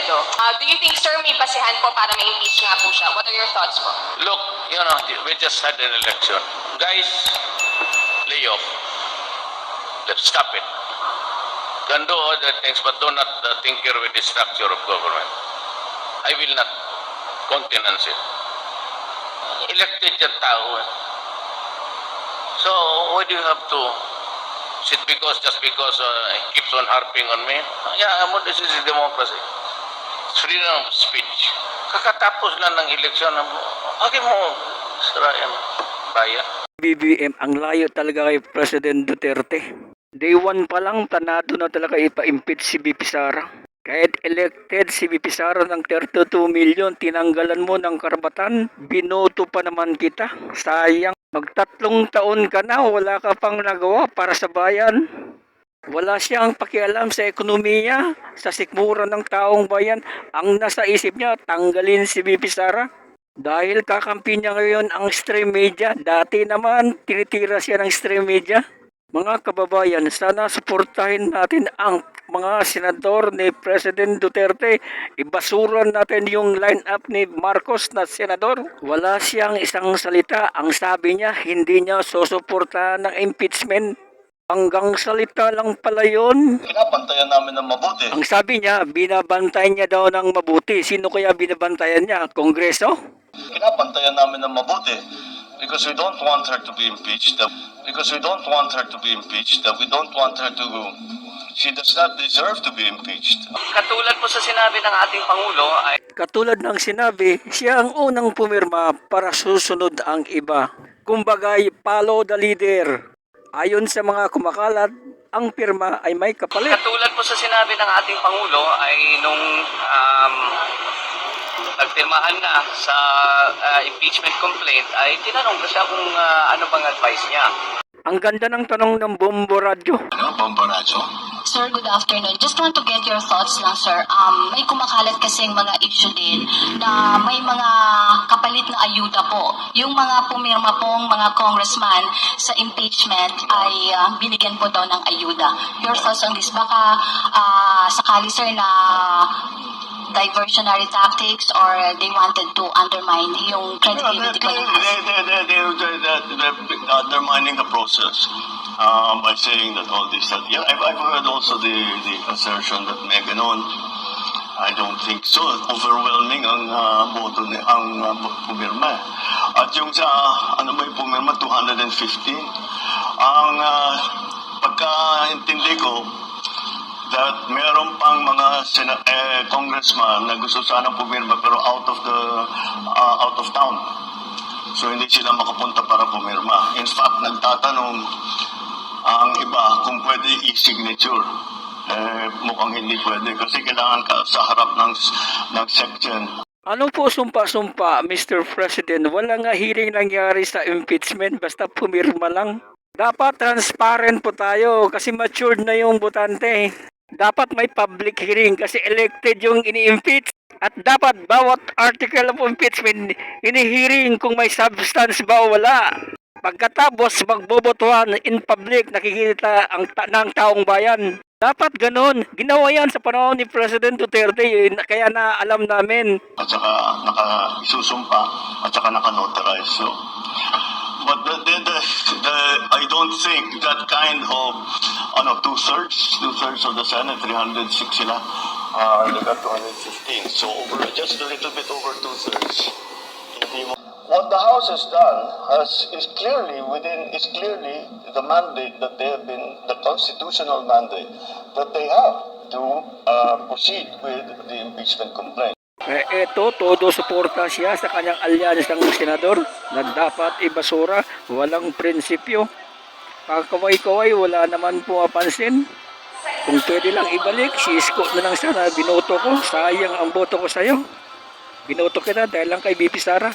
Robredo. Uh, do you think, sir, may basihan po para ma-impeach nga po siya? What are your thoughts po? Look, you know, we just had an election. Guys, lay off. Let's stop it. Can do other things, but do not uh, tinker with the structure of government. I will not countenance it. Elected yung tao. eh. So, why do you have to sit because, just because uh, he keeps on harping on me? Yeah, this is a democracy. Freedom of speech. Kakatapos lang ng eleksyon, bakit mo sirayan bayan? BBM, ang layo talaga kay President Duterte. Day 1 pa lang, tanado na talaga ipa-impeach si BP Sara. Kahit elected si BP Sara ng 32 million, tinanggalan mo ng karapatan, binoto pa naman kita. Sayang, magtatlong taon ka na, wala ka pang nagawa para sa bayan. Wala siyang pakialam sa ekonomiya, sa sikmura ng taong bayan. Ang nasa isip niya, tanggalin si BP Sara. Dahil kakampi niya ngayon ang stream media, dati naman tinitira siya ng stream media. Mga kababayan, sana suportahin natin ang mga senador ni President Duterte. Ibasuran natin yung line-up ni Marcos na senador. Wala siyang isang salita. Ang sabi niya, hindi niya susuportahan ng impeachment. Hanggang salita lang pala yun. Pinapantayan namin ng mabuti. Ang sabi niya, binabantayan niya daw ng mabuti. Sino kaya binabantayan niya? Kongreso? Pinapantayan namin ng mabuti. Because we don't want her to be impeached. Because we don't want her to be impeached. That we don't want her to... She does not deserve to be impeached. Katulad po sa sinabi ng ating Pangulo ay Katulad ng sinabi, siya ang unang pumirma para susunod ang iba. Kumbagay, follow the leader. Ayon sa mga kumakalat, ang pirma ay may kapalit. katulad po sa sinabi ng ating Pangulo ay nung um, nagpirmahan na sa uh, impeachment complaint ay tinanong ko siya kung uh, ano bang advice niya. Ang ganda ng tanong ng Bombo Radyo. Ano, Bomborazo? Sir, good afternoon. Just want to get your thoughts lang, sir. Um, may kumakalat kasing mga issue din na may mga kapalit na ayuda po. Yung mga pumirma pong mga congressman sa impeachment ay ah, binigyan po daw ng ayuda. Your thoughts on this? Baka ah, sakali, sir, na diversionary tactics or they wanted to undermine yung credibility po ng they, they, they, they, they, they, undermining the process um, by saying that all this, that, yeah, I've, I've heard also the, the assertion that may ganon. I don't think so. Overwhelming ang uh, boto ni ang uh, pumirma. At yung sa ano ba yung pumirma 215. Ang uh, pagkaintindi ko that meron pang mga sena- eh, congressman na gusto sanang pumirma pero out of the uh, out of town. So hindi sila makapunta para pumirma. In fact, nagtatanong ang iba kung pwede e-signature. Eh, mukhang hindi pwede kasi kailangan ka sa harap ng, ng section. Ano po sumpa-sumpa, Mr. President? Wala nga hearing nangyari sa impeachment, basta pumirma lang. Dapat transparent po tayo kasi matured na yung butante. Dapat may public hearing kasi elected yung ini-impeach. At dapat bawat article of impeachment, ini-hearing kung may substance ba o wala. Pagkatapos magbobotohan in public, nakikita ang ta- ng taong bayan. Dapat ganon. Ginawa yan sa panahon ni President Duterte, eh, kaya na alam namin. At saka naka-isusumpa at saka naka-notarize. So, but the, the, the, the, I don't think that kind of ano, two-thirds, two-thirds of the Senate, 306 sila, uh, they got 215. So over, just a little bit over two-thirds. What the House has done has, is clearly within is clearly the mandate that they have been the constitutional mandate that they have to uh, proceed with the impeachment complaint. Eh, eto, todo suporta siya sa kanyang alyansang senador na dapat ibasura, walang prinsipyo. Kakaway-kaway, wala naman pumapansin. Kung pwede lang ibalik, sisko na lang sana, binoto ko, sayang ang boto ko sa'yo. Binoto kita dahil lang kay BP Sara.